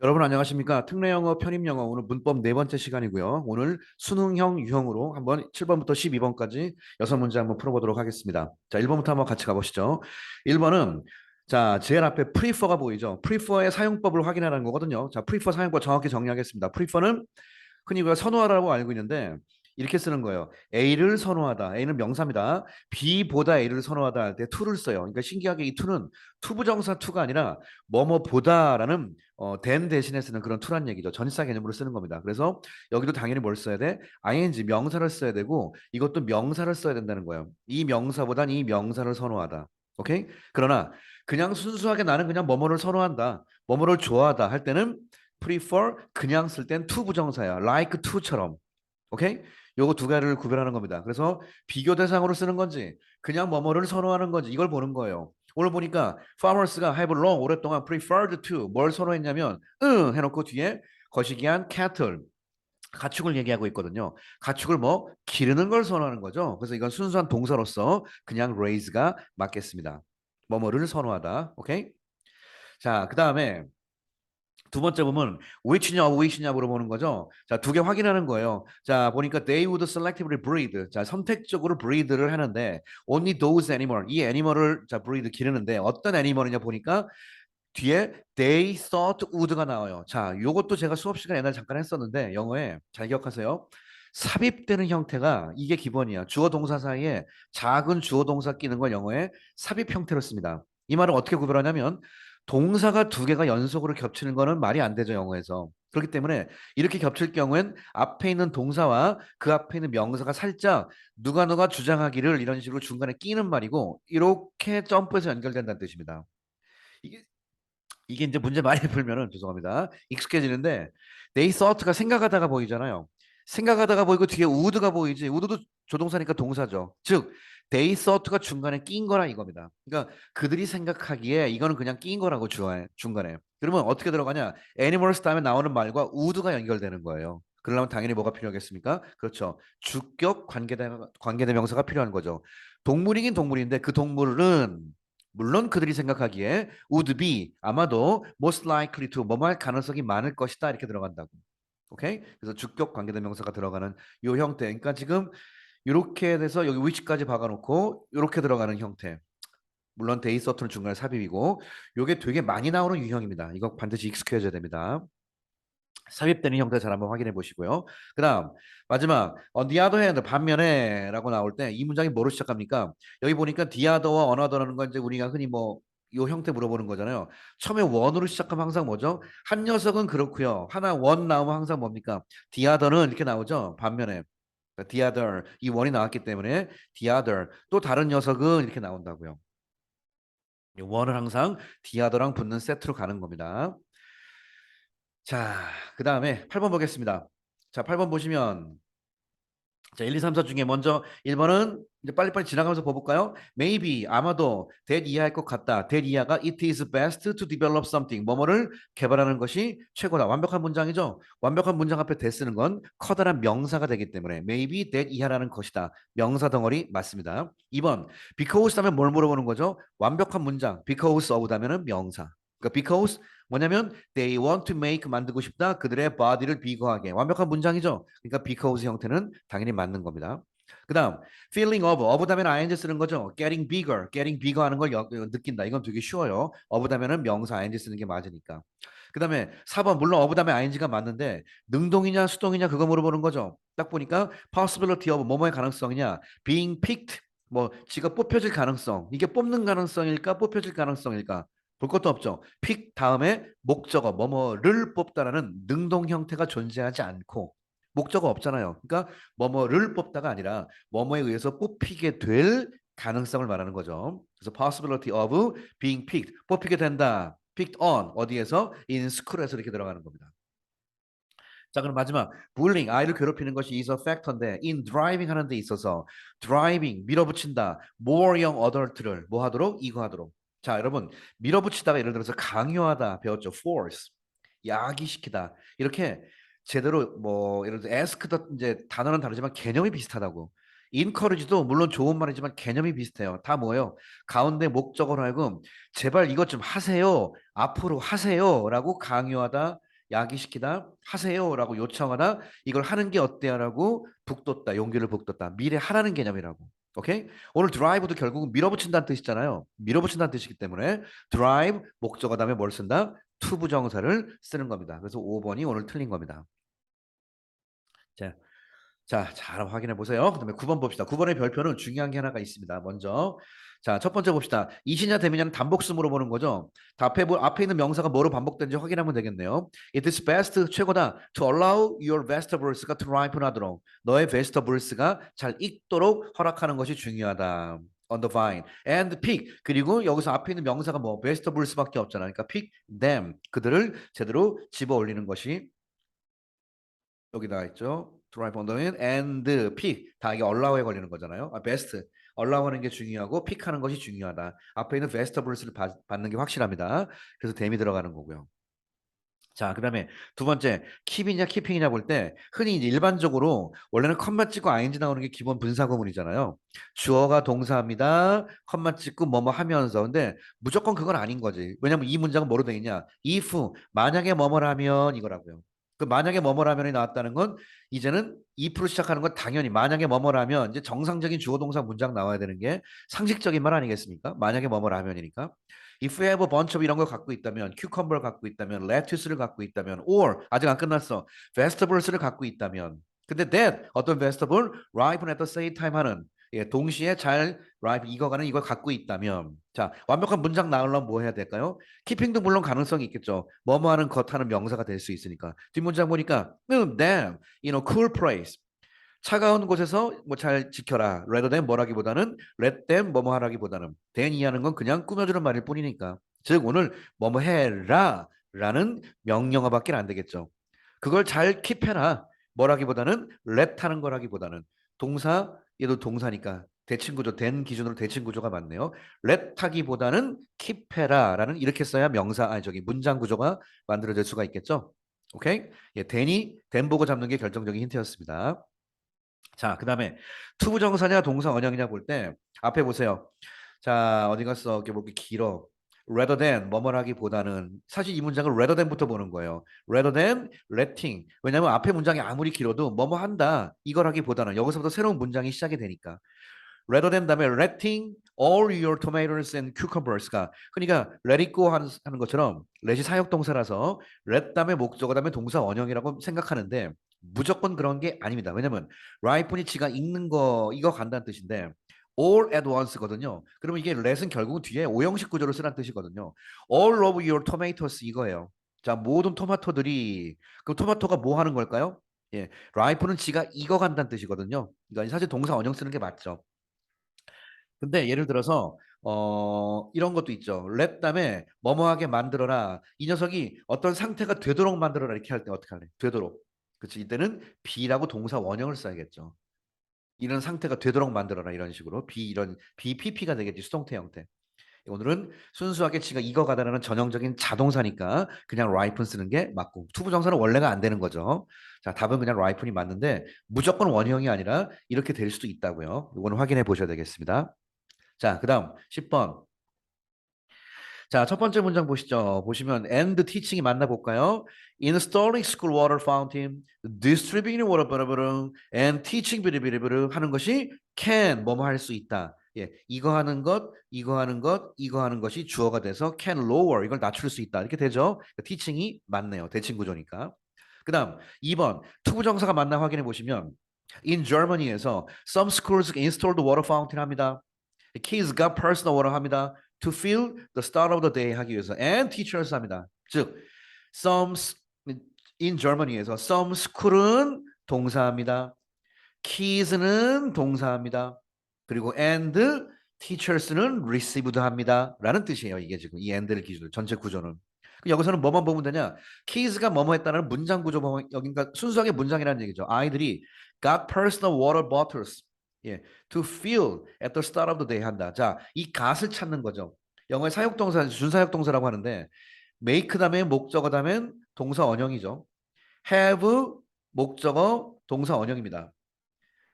여러분 안녕하십니까? 특례 영어, 편입 영어 오늘 문법 네 번째 시간이고요. 오늘 수능형 유형으로 한번 7번부터 12번까지 여섯 문제 한번 풀어보도록 하겠습니다. 자, 1번부터 한번 같이 가보시죠. 1번은 자, 제일 앞에 prefer가 보이죠? prefer의 사용법을 확인하라는 거거든요. 자, prefer 사용법 정확히 정리하겠습니다. prefer는 흔히 우리가 선호하라고 알고 있는데 이렇게 쓰는 거예요. A를 선호하다. A는 명사입니다. B보다 A를 선호하다 할 때 to를 써요. 그러니까 신기하게 이 to는 투부정사 to가 아니라 뭐뭐보다라는 어, than 대신에 쓰는 그런 to란 얘기죠. 전치사 개념으로 쓰는 겁니다. 그래서 여기도 당연히 뭘 써야 돼? ing 명사를 써야 되고 이것도 명사를 써야 된다는 거예요. 이 명사보단 이 명사를 선호하다. 오케이? 그러나 그냥 순수하게 나는 그냥 뭐뭐를 선호한다. 뭐뭐를 좋아하다 할 때는 prefer 그냥 쓸 땐 to 부정사야. like to처럼. 오케이? 요거 두 가지를 구별하는 겁니다. 그래서 비교 대상으로 쓰는 건지 그냥 뭐뭐를 선호하는 건지 이걸 보는 거예요. 오늘 보니까 farmers가 have long 오랫동안 preferred to 뭘 선호했냐면 응 해놓고 뒤에 거시기한 cattle 가축을 얘기하고 있거든요. 가축을 뭐 기르는 걸 선호하는 거죠. 그래서 이건 순수한 동사로서 그냥 raise가 맞겠습니다. 뭐뭐를 선호하다. 오케이? 자, 그 다음에 두 번째 보면 which냐 which냐 물어보는 거죠. 자, 두 개 확인하는 거예요. 자, 보니까 they would selectively breed. 자, 선택적으로 breed를 하는데 only those animal. 이 애니멀을 자, breed 기르는데 어떤 애니멀이냐 보니까 뒤에 they thought would가 나와요. 자, 요것도 제가 수업 시간에 옛날에 잠깐 했었는데 영어에 잘 기억하세요. 삽입되는 형태가 이게 기본이야. 주어 동사 사이에 작은 주어 동사 끼는 걸 영어에 삽입 형태로 씁니다. 이 말을 어떻게 구별하냐면 동사가 두 개가 연속으로 겹치는 거는 말이 안 되죠, 영어에서. 그렇기 때문에 이렇게 겹칠 경우엔 앞에 있는 동사와 그 앞에 있는 명사가 살짝 누가 누가 주장하기를 이런 식으로 중간에 끼는 말이고 이렇게 점프해서 연결된다는 뜻입니다. 이게 이게 이제 문제 많이 풀면은 죄송합니다. 익숙해지는데 they thought가 생각하다가 보이잖아요. 생각하다가 보이고 뒤에 would가 보이지. would도 조동사니까 동사죠. 즉 thought가 중간에 낀 거라 이겁니다. 그러니까 그들이 생각하기에 이거는 그냥 낀 거라고 중간에. 그러면 어떻게 들어가냐? animals 다음에 나오는 말과 would가 연결되는 거예요. 그러려면 당연히 뭐가 필요하겠습니까? 그렇죠. 주격 관계대 관계대명사가 필요한 거죠. 동물이긴 동물인데 그 동물은 물론 그들이 생각하기에 would be 아마도 most likely to 뭐뭐 할 가능성이 많을 것이다 이렇게 들어간다고. 오케이? 그래서 주격 관계대명사가 들어가는 요 형태. 그러니까 지금 이렇게 돼서 여기 which까지 박아놓고 이렇게 들어가는 형태. 물론 데이 서트는 중간에 삽입이고 요게 되게 많이 나오는 유형입니다. 이거 반드시 익숙해져야 됩니다. 삽입되는 형태 잘 한번 확인해 보시고요. 그 다음 마지막 on the other hand 반면에 라고 나올 때 이 문장이 뭐로 시작합니까? 여기 보니까 the other와 another라는 건 이제 우리가 흔히 뭐요 형태 물어보는 거잖아요. 처음에 원으로 시작하면 항상 뭐죠? 한 녀석은 그렇고요. 하나 원 나오면 항상 뭡니까? other는 이렇게 나오죠. 반면에 the other 이 원이 나왔기 때문에 the other 또 다른 녀석은 이렇게 나온다고요. 원은 항상 the other랑 붙는 세트로 가는 겁니다. 자, 그 다음에 8번 보겠습니다. 자, 8번 보시면 자, 1, 2, 3, 4 중에 먼저 1번은 이제 빨리빨리 지나가면서 봐볼까요? Maybe, 아마도 that 이해할 것 같다. that 이해가 it is best to develop something. 뭐뭐를 개발하는 것이 최고다. 완벽한 문장이죠? 완벽한 문장 앞에 that 쓰는 건 커다란 명사가 되기 때문에 maybe that 이해라는 것이다. 명사 덩어리 맞습니다. 2번, because 다면 뭘 물어보는 거죠? 완벽한 문장. because of 다면 은 명사. 그러니까 because 뭐냐면 they want to make 만들고 싶다. 그들의 body를 비거하게. 완벽한 문장이죠. 그러니까 because 형태는 당연히 맞는 겁니다. 그다음 feeling of of 다음에 ing 쓰는 거죠. getting bigger, getting bigger 하는 걸 여, 느낀다. 이건 되게 쉬워요. of 다음에는 명사 ing 쓰는 게 맞으니까. 그다음에 4번 물론 of 다음에 ing가 맞는데 능동이냐 수동이냐 그거 물어보는 거죠. 딱 보니까 possibility of 뭐뭐의 가능성이냐 being picked 뭐 지가 뽑혀질 가능성 이게 뽑는 가능성일까 뽑혀질 가능성일까 볼 것도 없죠. 픽 다음에 목적어 뭐뭐를 뽑다라는 능동 형태가 존재하지 않고 목적어 없잖아요. 그러니까 뭐뭐를 뽑다가 아니라 뭐뭐에 의해서 뽑히게 될 가능성을 말하는 거죠. 그래서 possibility of being picked 뽑히게 된다. picked on 어디에서 in school에서 이렇게 들어가는 겁니다. 자 그럼 마지막 bullying 아이를 괴롭히는 것이 is a factor인데 in driving 하는 데 있어서 driving 밀어붙인다 more young adult를 뭐 하도록 이거 하도록 자, 여러분 밀어붙이다가 예를 들어서 강요하다 배웠죠. force, 야기시키다 이렇게 제대로 뭐 예를 들어 ask도 이제 단어는 다르지만 개념이 비슷하다고. encourage도 물론 좋은 말이지만 개념이 비슷해요. 다 뭐예요? 가운데 목적어로 하여금 제발 이것 좀 하세요. 앞으로 하세요라고 강요하다, 야기시키다 하세요라고 요청하다 이걸 하는 게 어때요라고 북돋다 용기를 북돋다 미래 하라는 개념이라고 오케이? 오늘 드라이브도 결국은 밀어붙인다는 뜻이잖아요. 밀어붙인다는 뜻이기 때문에 드라이브 목적어 다음에 뭘 쓴다? 투부정사를 쓰는 겁니다. 그래서 5번이 오늘 틀린 겁니다. 자, 자, 잘 확인해 보세요. 그다음에 9번 봅시다. 9번의 별표는 중요한 게 하나가 있습니다. 먼저 자, 첫 번째 봅시다. 이시냐 대미냐는 단복수 물어보는 거죠. 뭐 앞에 있는 명사가 뭐로 반복된지 확인하면 되겠네요. It is best 최고다 to allow your vegetables가 to ripen 하도록 너의 vegetables가 잘 익도록 허락하는 것이 중요하다. on the vine and pick 그리고 여기서 앞에 있는 명사가 뭐 vegetables밖에 없잖아. 그러니까 pick them 그들을 제대로 집어 올리는 것이 여기다 있죠. Drive on the wind and pick 다 이게 allow에 걸리는 거잖아요. 아, best allow 하는 게 중요하고 pick 하는 것이 중요하다. 앞에 있는 받, 받는 게 확실합니다. 그래서 댐이 들어가는 거고요. 자, 그 다음에 두 번째, keep이냐 keeping이냐 볼 때 흔히 이제 일반적으로 원래는 컴마 찍고 ing 나오는 게 기본 분사구문이잖아요. 주어가 동사입니다. 컴마 찍고 뭐뭐 하면서. 근데 무조건 그건 아닌 거지. 왜냐면 이 문장은 뭐로 되어 있냐? if 만약에 뭐뭐라면 이거라고요. 그 만약에 뭐뭐라면이 나왔다는 건 이제는 if로 시작하는 건 당연히 만약에 뭐뭐라면 이제 정상적인 주어 동사 문장 나와야 되는 게 상식적인 말 아니겠습니까? 만약에 뭐뭐라면이니까. If you have a bunch of 이런 걸 갖고 있다면, cucumber를 갖고 있다면, lettuce를 갖고 있다면, or 아직 안 끝났어, vegetables를 갖고 있다면. 근데 that 어떤 vegetable ripen at the same time 하는 예, 동시에 잘 ripe 익어가는 이걸 갖고 있다면, 자 완벽한 문장 나오려면 뭐 해야 될까요? 키핑도 물론 가능성이 있겠죠. 뭐뭐 하는 것 하는 명사가 될 수 있으니까. 뒷문장 보니까, them, you know, cool place. 차가운 곳에서 뭐 잘 지켜라. rather than 뭐라기보다는 let them 뭐뭐 하라기보다는 than 이하는 건 그냥 꾸며주는 말일 뿐이니까. 즉 오늘 뭐뭐 해라 라는 명령어밖에 안 되겠죠. 그걸 잘 킵해라. 뭐라기보다는 let 하는 거라기보다는 동사 얘도 동사니까 대칭구조 된 기준으로 대칭구조가 맞네요. let 하기보다는 킵해라 라는 이렇게 써야 명사 아니 저기 문장 구조가 만들어질 수가 있겠죠. 오케이? 예, 된이 된 보고 잡는 게 결정적인 힌트였습니다. 자, 그 다음에 투부정사냐 동사 원형이냐 볼 때 앞에 보세요. 자, 어디 갔어? 이렇게 볼게 길어. rather than 뭐뭐라기보다는 사실 이 문장을 rather than부터 보는 거예요. rather than letting. 왜냐하면 앞에 문장이 아무리 길어도 뭐뭐 한다 이거라기보다는 여기서부터 새로운 문장이 시작이 되니까. Rather than 다음에 letting all your tomatoes and cucumbers가 그러니까 let it go 하는, 하는 것처럼 let이 사역동사라서 let 다음에 목적어 다음에 동사 원형이라고 생각하는데 무조건 그런 게 아닙니다. 왜냐면 ripen이 지가 읽는 거 이거 간다는 뜻인데 all at once거든요. 그러면 이게 let은 결국은 뒤에 오형식 구조를 쓰라는 뜻이거든요. all of your tomatoes 이거예요. 자, 모든 토마토들이 그럼 토마토가 뭐 하는 걸까요? 예, ripen은 지가 익어간다는 뜻이거든요. 그러니까 사실 동사 원형 쓰는 게 맞죠. 근데 예를 들어서 어 이런 것도 있죠. let 다음에 뭐뭐하게 만들어라. 이 녀석이 어떤 상태가 되도록 만들어라 이렇게 할 때 어떻게 할래? 되도록. 그렇지. 이때는 be라고 동사 원형을 써야겠죠. 이런 상태가 되도록 만들어라 이런 식으로 be 이런 BPP가 되겠지 수동태 형태. 오늘은 순수하게 지가 익어가다라는 전형적인 자동사니까 그냥 ripen 쓰는 게 맞고 투부정사는 원래가 안 되는 거죠. 자 답은 그냥 ripen이 맞는데 무조건 원형이 아니라 이렇게 될 수도 있다고요. 이거는 확인해 보셔야 되겠습니다. 자, 그 다음 10번. 자, 첫 번째 문장 보시죠. 보시면 and teaching이 맞나 볼까요? installing school water fountain, distributing water blah, and teaching 비리비리비리 하는 것이 can 뭐뭐 할 수 있다. 예, 이거 하는 것, 이거 하는 것, 이거 하는 것이 주어가 돼서 can lower 이걸 낮출 수 있다. 이렇게 되죠. teaching이 맞네요. 대칭 구조니까. 그 다음 2번 투부정사가 맞나 확인해 보시면 in Germany에서 some schools installed water fountain 합니다. Kids got personal water 합니다. to fill the start of the day 하기 위해서 and teachers 합니다. 즉 some in Germany에서 some school은 동사합니다. kids는 동사합니다. 그리고 and teachers는 received 합니다. 라는 뜻이에요. 이게 지금 이 and를 기준으로 전체 구조는. 여기서는 뭐만 보면 되냐? kids가 뭐뭐 했다는 문장 구조 보면 여기가 순수하게 문장이라는 얘기죠. 아이들이 got personal water bottles 예, to fill at the start of the day 한다. 자, 이 got을 찾는 거죠. 영어의 사역동사, 준사역동사라고 하는데 make 다음에 목적어 다음에 동사 원형이죠. have 목적어 동사 원형입니다.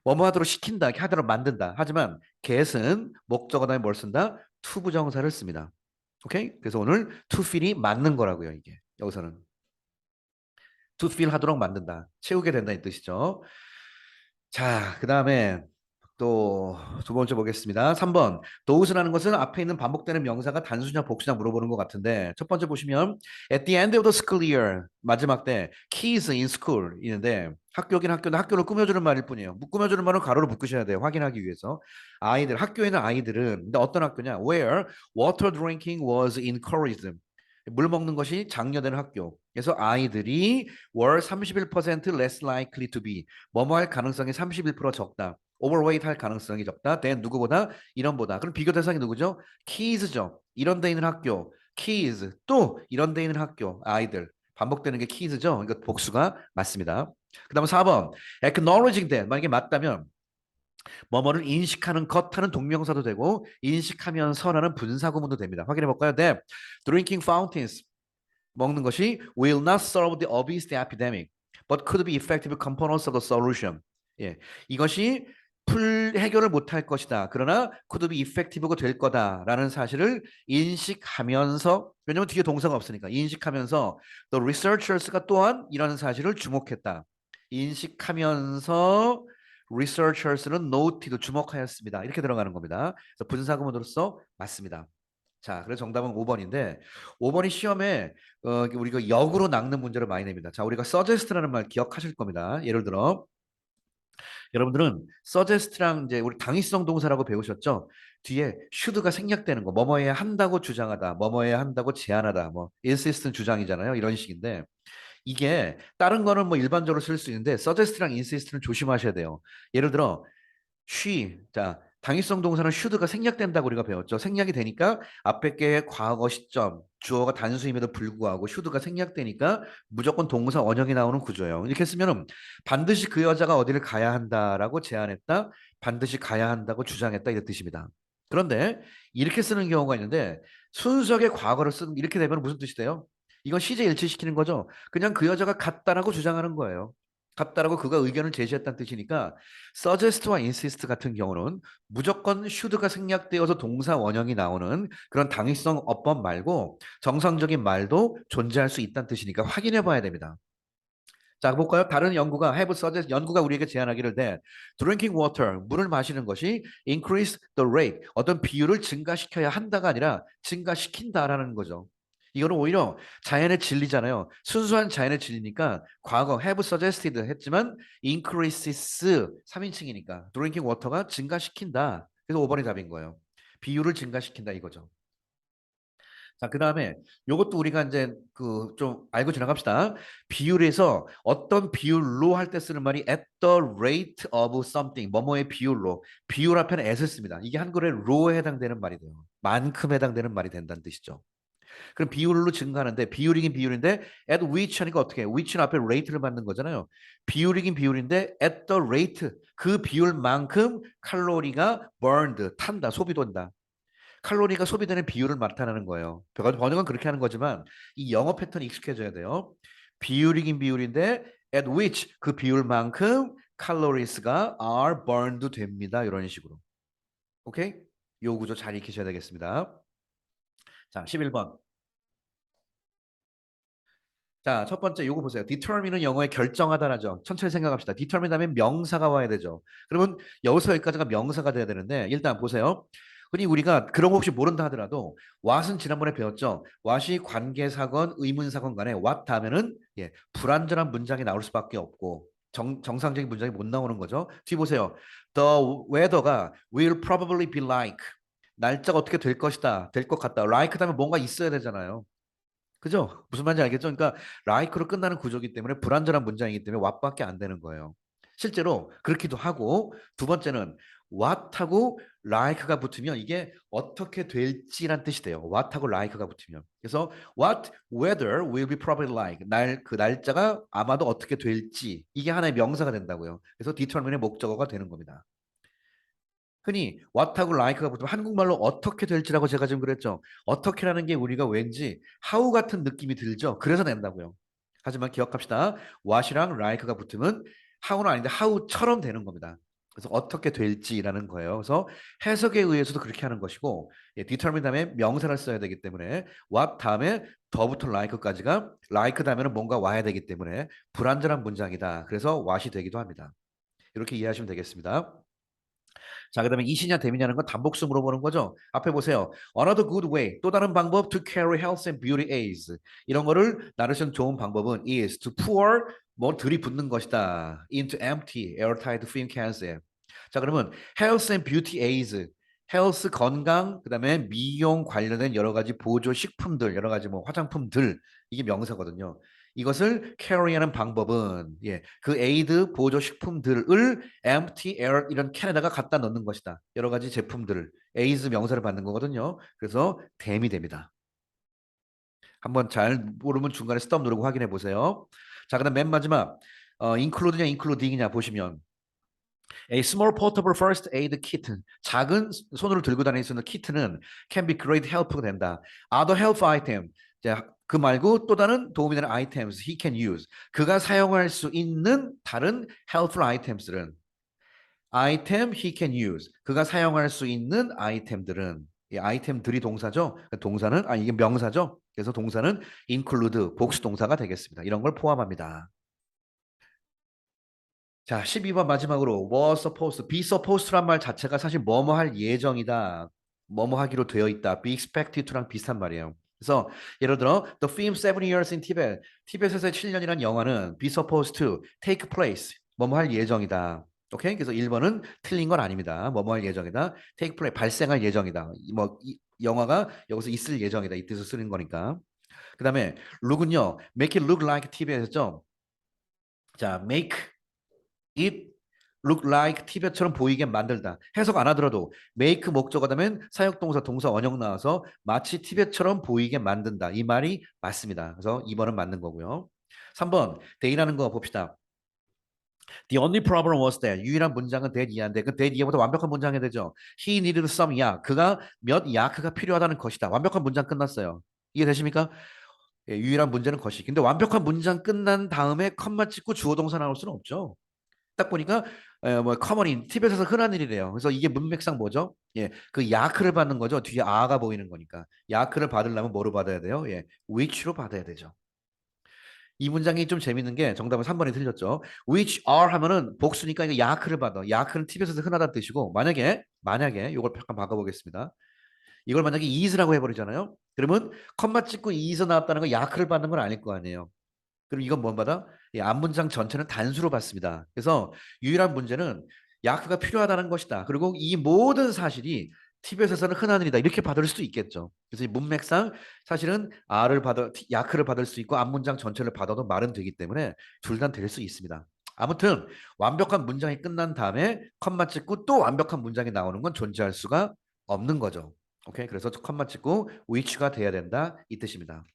뭐뭐 하도록 시킨다, 하도록 만든다. 하지만 get은 목적어 다음에 뭘 쓴다? to 부정사를 씁니다. 오케이? 그래서 오늘 to fill이 맞는 거라고요, 이게. 여기서는. to fill 하도록 만든다. 채우게 된다 이 뜻이죠. 자, 그 다음에 또 두 번째 보겠습니다. 3번. those라는 것은 앞에 있는 반복되는 명사가 단수냐 복수냐 물어보는 것 같은데 첫 번째 보시면 at the end of the school year 마지막 때 kids in school 있는데 학교긴 학교인데 학교를 꾸며주는 말일 뿐이에요. 꾸며주는 말은 가로로 묶으셔야 돼요. 확인하기 위해서. 아이들, 학교에 있는 아이들은 근데 어떤 학교냐? where water drinking was encouraged. 물 먹는 것이 장려되는 학교. 그래서 아이들이 were 31% less likely to be 뭐뭐 할 가능성이 31% 적다. Overweight 할 가능성이 적다. than 누구보다 이런보다. 그럼 비교 대상이 누구죠? kids죠. 이런 데 있는 학교. kids 또 이런 데 있는 학교. 아이들. 반복되는 게 kids죠. 이거 복수가 맞습니다. 그 다음 4번 acknowledging that 만약에 맞다면 뭐뭐를 인식하는 것 하는 동명사도 되고 인식하면서라는 분사구문도 됩니다. 확인해 볼까요? 네. Drinking fountains 먹는 것이 will not solve the obesity epidemic but could be effective components of the solution. 예. 이것이 풀 해결을 못할 것이다. 그러나 could be effective가 될 거다라는 사실을 인식하면서 왜냐면 뒤에 동사가 없으니까 인식하면서 the researchers가 또한 이라는 사실을 주목했다. 인식하면서 researchers는 noted 주목하였습니다. 이렇게 들어가는 겁니다. 그래서 분사구문으로서 맞습니다. 자, 그래서 정답은 5번인데 5번이 시험에 어, 우리가 역으로 낚는 문제를 많이 냅니다. 자, 우리가 suggest라는 말 기억하실 겁니다. 예를 들어 여러분들은 suggest랑 이제 우리 당위성 동사라고 배우셨죠? 뒤에 should가 생략되는 거, 뭐뭐해야 한다고 주장하다, 뭐뭐해야 한다고 제안하다, 뭐 insist는 주장이잖아요. 이런 식인데 이게 다른 거는 뭐 일반적으로 쓸 수 있는데 suggest랑 insist는 조심하셔야 돼요. 예를 들어 she 자 당위성 동사는 should가 생략된다고 우리가 배웠죠. 생략이 되니까 앞에 게 과거 시점 주어가 단수임에도 불구하고 should가 생략되니까 무조건 동사 원형이 나오는 구조예요. 이렇게 쓰면은 반드시 그 여자가 어디를 가야 한다라고 제안했다. 반드시 가야 한다고 주장했다 이런 뜻입니다. 그런데 이렇게 쓰는 경우가 있는데 순수하게 과거를 쓰는 이렇게 되면 무슨 뜻이 돼요? 이건 시제 일치시키는 거죠. 그냥 그 여자가 같다라고 주장하는 거예요. 같다라고 그가 의견을 제시했다는 뜻이니까 suggest와 insist 같은 경우는 무조건 should가 생략되어서 동사 원형이 나오는 그런 당위성 어법 말고 정상적인 말도 존재할 수 있다는 뜻이니까 확인해 봐야 됩니다. 자 볼까요? 다른 연구가 have suggest 연구가 우리에게 제안하기를 돼 drinking water 물을 마시는 것이 increase the rate 어떤 비율을 증가시켜야 한다가 아니라 증가시킨다라는 거죠. 이거는 오히려 자연의 진리잖아요. 순수한 자연의 진리니까 과거 have suggested 했지만 increases 3인칭이니까 drinking water가 증가시킨다. 그래서 5번이 답인 거예요. 비율을 증가시킨다 이거죠. 자, 그 다음에 요것도 우리가 이제 그 좀 알고 지나갑시다. 비율에서 어떤 비율로 할 때 쓰는 말이 at the rate of something, 뭐뭐의 비율로. 비율 앞에는 at을 씁니다. 이게 한글의 로에 해당되는 말이 돼요. 만큼 해당되는 말이 된다는 뜻이죠. 그럼 비율로 증가하는데 비율이긴 비율인데 at which 하니까 어떻게 해? which는 앞에 rate를 받는 거잖아요. 비율이긴 비율인데 at the rate 그 비율만큼 칼로리가 burned 탄다 소비된다. 칼로리가 소비되는 비율을 나타내는 거예요. 번역은 그렇게 하는 거지만 이 영어 패턴이 익숙해져야 돼요. 비율이긴 비율인데 at which 그 비율만큼 칼로리스가 are burned 됩니다. 이런 식으로. 오케이? 요 구조 잘 익히셔야 되겠습니다. 자, 11번. 자, 첫 번째 요거 보세요. determine은 영어의 결정하다라죠. 천천히 생각합시다. determine 다음에 명사가 와야 되죠. 그러면 여기서 여기까지가 명사가 돼야 되는데 일단 보세요. 흔히 우리가 그런 거 혹시 모른다 하더라도 what은 지난번에 배웠죠. what이 관계사건, 의문사건 간에 what 하면은 예, 불완전한 문장이 나올 수밖에 없고 정, 정상적인 문장이 못 나오는 거죠. 뒤 보세요. The weather가 will probably be like 날짜가 어떻게 될 것이다. 될 것 같다. like 다음에 뭔가 있어야 되잖아요. 그죠? 무슨 말인지 알겠죠? 그러니까 like로 끝나는 구조이기 때문에 불완전한 문장이기 때문에 what밖에 안 되는 거예요. 실제로 그렇기도 하고 두 번째는 what하고 like가 붙으면 이게 어떻게 될지란 뜻이 돼요. what하고 like가 붙으면. 그래서 what weather will be probably like 날 그 날짜가 아마도 어떻게 될지 이게 하나의 명사가 된다고요. 그래서 determine의 목적어가 되는 겁니다. 흔히 what하고 like가 붙으면 한국말로 어떻게 될지라고 제가 지금 그랬죠. 어떻게라는 게 우리가 왠지 how 같은 느낌이 들죠. 그래서 낸다고요. 하지만 기억합시다. what이랑 like가 붙으면 how는 아닌데 how처럼 되는 겁니다. 그래서 어떻게 될지라는 거예요. 그래서 해석에 의해서도 그렇게 하는 것이고 예, determine 다음에 명사를 써야 되기 때문에 what 다음에 더부터 like까지가 like 다음에는 뭔가 와야 되기 때문에 불완전한 문장이다. 그래서 what이 되기도 합니다. 이렇게 이해하시면 되겠습니다. 자, 그 다음에 이시냐 대미냐는 건 단복수 물어보는 거죠. 앞에 보세요. Another good way, 또 다른 방법 to carry health and beauty aids. 이런 거를 있는 좋은 방법은 is to pour 뭐 들이붓는 것이다. into empty, airtight film cans에. 자, 그러면 health and beauty aids. 헬스 건강 그다음에 미용 관련된 여러 가지 보조 식품들 여러 가지 뭐 화장품들 이게 명사거든요. 이것을 carry하는 방법은 예, 그 에이드 보조 식품들을 empty air 이런 캔에다가 갖다 넣는 것이다. 여러 가지 제품들을 에이즈 명사를 받는 거거든요. 그래서 댐이 됩니다. 한번 잘 모르면 중간에 스톱 누르고 확인해 보세요. 자, 그다음 맨 마지막 어, include냐 including이냐 보시면 A small portable first aid kit. 작은 손으로 들고 있는 키트는 can be great help가 된다. Other help item. 자, 그 말고 또 다른 도움이 되는 items he can use. 그가 사용할 수 있는 다른 helpful items들은 item he can use. 그가 사용할 수 있는 아이템들은 이 아이템들이 동사죠. 동사는 아 이게 명사죠. 그래서 동사는 include 복수 동사가 되겠습니다. 이런 걸 포함합니다. 자, 12번 마지막으로 was supposed, be supposed란 말 자체가 사실 뭐뭐 할 예정이다. 뭐뭐 하기로 되어 있다. be expected to랑 비슷한 말이에요. 그래서 예를 들어 The film Seven Years in Tibet, 티벳에서의 7년이라는 영화는 be supposed to take place, 뭐뭐 할 예정이다. 오케이? 그래서 1번은 틀린 건 아닙니다. 뭐뭐 할 예정이다. take place, 발생할 예정이다. 뭐 이, 영화가 여기서 있을 예정이다. 이 뜻을 쓰는 거니까. 그 다음에 look은요. make it look like TV에서죠. 자, make it look like 티벳처럼 보이게 만들다. 해석 안 하더라도 make 목적어 다면 사역동사 동사 원형 나와서 마치 티벳처럼 보이게 만든다. 이 말이 맞습니다. 그래서 2번은 맞는 거고요. 3번 they라는 거 봅시다. The only problem was that 유일한 문장은 that 이하인데 그 that 이하보다 완벽한 문장이 되죠. He needed some 약. 그가 몇 약가 필요하다는 것이다. 완벽한 문장 끝났어요. 이해되십니까? 예, 유일한 문제는 것이. 근데 완벽한 문장 끝난 다음에 컴마 찍고 주어 동사 나올 수는 없죠. 딱 보니까 에, 뭐 커머니 티벳에서 흔한 일이래요. 그래서 이게 문맥상 뭐죠? 예, 그 야크를 받는 거죠. 뒤에 아가 보이는 거니까 야크를 받으려면 뭐로 받아야 돼요? 예, which로 받아야 되죠. 이 문장이 좀 재밌는 게 정답은 3번이 틀렸죠. which are 하면은 복수니까 이거 야크를 받아. 야크는 티벳에서 흔하다는 뜻이고 만약에 만약에 이걸 잠깐 바꿔보겠습니다. 이걸 만약에 is라고 해버리잖아요. 그러면 컴마 찍고 is 나왔다는 거 야크를 받는 건 아닐 거 아니에요. 그럼 이건 뭔 받아? 이 앞문장 전체는 단수로 받습니다. 그래서 유일한 문제는 야크가 필요하다는 것이다. 그리고 이 모든 사실이 티벳에서는 흔한 일이다. 이렇게 받을 수도 있겠죠. 그래서 이 문맥상 사실은 R을 받아 야크를 받을 수 있고 앞문장 전체를 받아도 말은 되기 때문에 둘 다 될 수 있습니다. 아무튼 완벽한 문장이 끝난 다음에 컴마 찍고 또 완벽한 문장이 나오는 건 존재할 수가 없는 거죠. 오케이. 그래서 컴마 찍고 which가 돼야 된다 이 뜻입니다.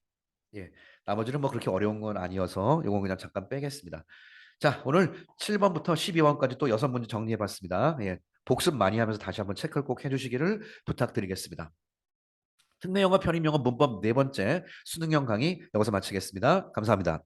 예. 나머지는 뭐 그렇게 어려운 건 아니어서 이건 그냥 잠깐 빼겠습니다. 자, 오늘 7번부터 12번까지 또 여섯 문제 정리해 봤습니다. 예. 복습 많이 하면서 다시 한번 체크를 꼭 해주시기를 부탁드리겠습니다. 특례 영어, 편입 영어, 문법 네 번째 수능형 강의 여기서 마치겠습니다. 감사합니다.